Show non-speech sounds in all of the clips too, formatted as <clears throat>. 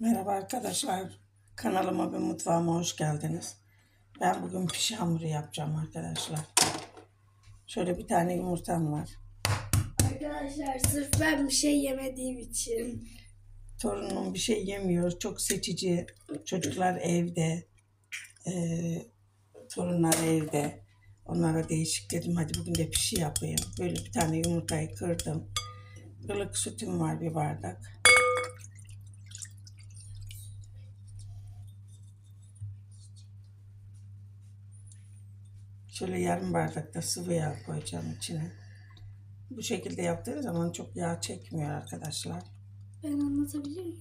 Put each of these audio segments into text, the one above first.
Merhaba arkadaşlar. Kanalıma ve mutfağıma hoş geldiniz. Ben bugün pişi hamuru yapacağım arkadaşlar. Şöyle bir tane yumurtam var. Arkadaşlar sırf ben bir şey yemediğim için. Torunum bir şey yemiyor. Çok seçici. Çocuklar evde. Ee, torunlar evde. Onlara değişik dedim. Hadi bugün de pişi yapayım. Böyle bir tane yumurtayı kırdım. Ilık sütüm var bir bardak. Şöyle yarım bardak da sıvı yağ koyacağım içine. Bu şekilde yaptığınız zaman çok yağ çekmiyor arkadaşlar. Ben anlatabilir miyim?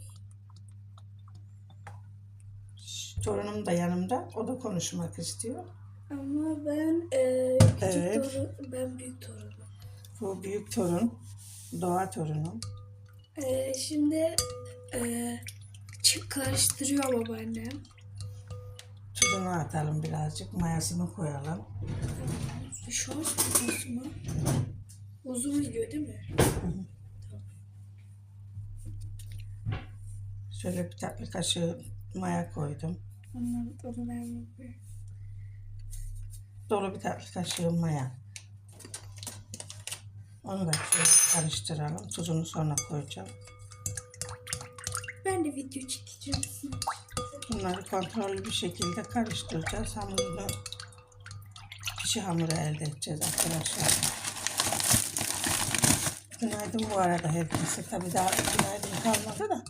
Torunum da yanımda. O da konuşmak istiyor. Ama ben e, küçük Evet. torun, ben büyük torunum. Bu büyük torun. Doğa torunum. E, şimdi e, karıştırıyor babaannem. Tuzunu atalım birazcık. Mayasını koyalım. Şu an nasıl mı? Uzun gidiyor değil mi? Şöyle bir tatlı kaşığı maya koydum. Ondan onu. Dolu bir tatlı kaşığı maya. Onu da şöyle karıştıralım. Tuzunu sonra koyacağım. Ben de video çekeceğim. Bunları kontrollü bir şekilde karıştıracağız. Hamurunu pişi hamuru elde edeceğiz arkadaşlar. Günaydın bu arada herkese. Tabii daha günaydın kalmadı da.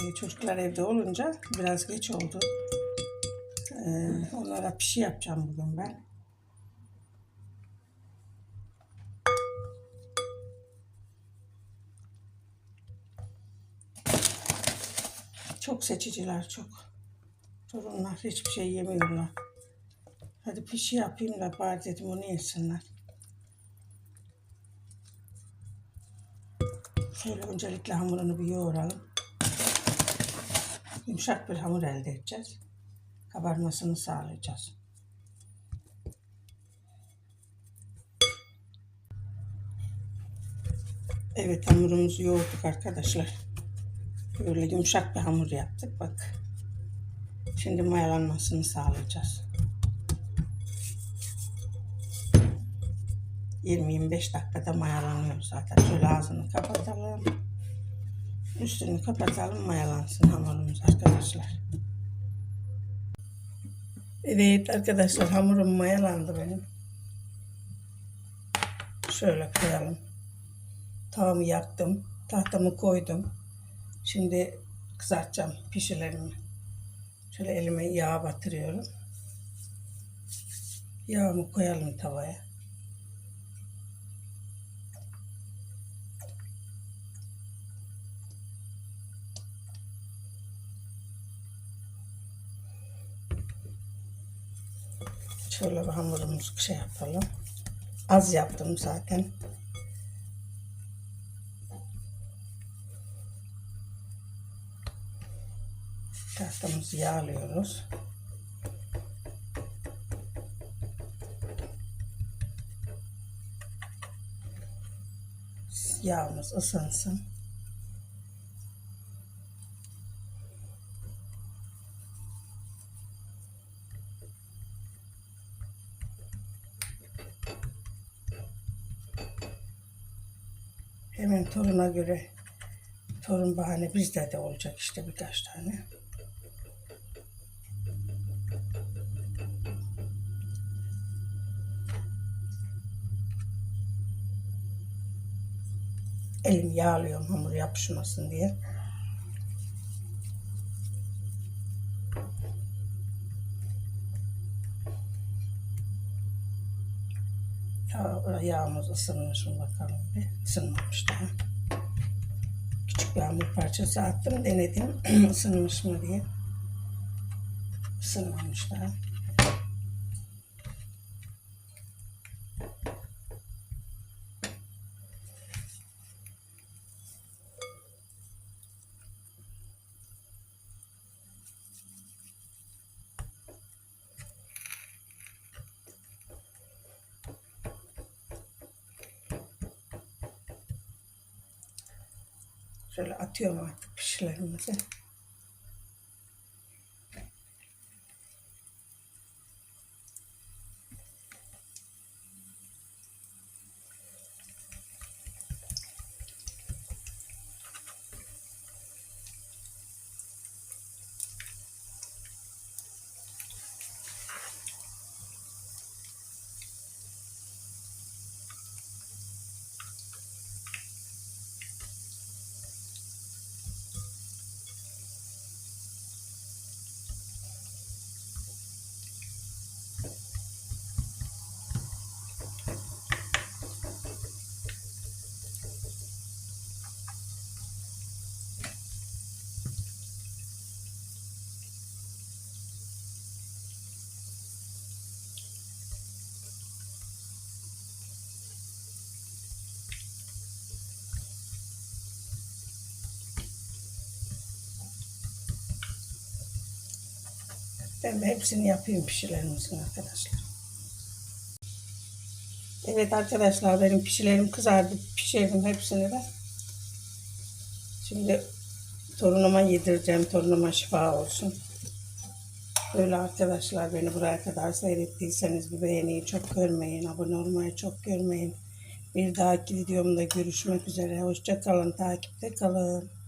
Ee, çocuklar evde olunca biraz geç oldu. Ee, onlara pişi yapacağım bugün ben. Çok seçiciler çok. Torunlar hiçbir şey yemiyorlar. Hadi pişi yapayım da bari dedim onu yesinler. Şöyle öncelikle hamurunu bir yoğuralım. Yumuşak bir hamur elde edeceğiz. Kabarmasını sağlayacağız. Evet hamurumuzu yoğurduk arkadaşlar. Böyle yumuşak bir hamur yaptık bak. Şimdi mayalanmasını sağlayacağız. 20-25 dakikada mayalanıyor zaten. Şöyle ağzını kapatalım. Üstünü kapatalım mayalansın hamurumuz arkadaşlar. Evet arkadaşlar hamurum mayalandı benim. Şöyle koyalım. Tavamı yaktım. Tahtamı koydum. Şimdi kızartacağım pişilerimi. Şöyle elime yağ batırıyorum. Yağımı koyalım tavaya. Şöyle hamurumuzu şey yapalım. Az yaptım zaten. Tahtamızı yağlıyoruz. Yağımız ısınsın. Hemen toruna göre torun bahane bizde de olacak işte birkaç tane. Elim yağlıyorum hamur yapışmasın diye. Ya, yağımız ısınmış mı bakalım bir. Isınmamış daha. Küçük bir hamur parçası attım denedim <clears throat> ısınmış mı diye. Isınmamış daha. Şöyle atıyorum artık pişilerimizi. Ben hepsini yapayım pişilerimizin arkadaşlar. Evet arkadaşlar benim pişilerim kızardı. Pişirdim hepsini de. Şimdi torunuma yedireceğim. Torunuma şifa olsun. Böyle arkadaşlar beni buraya kadar seyrettiyseniz bir beğeniyi çok görmeyin. Abone olmayı çok görmeyin. Bir dahaki videomda görüşmek üzere. Hoşça kalın. Takipte kalın.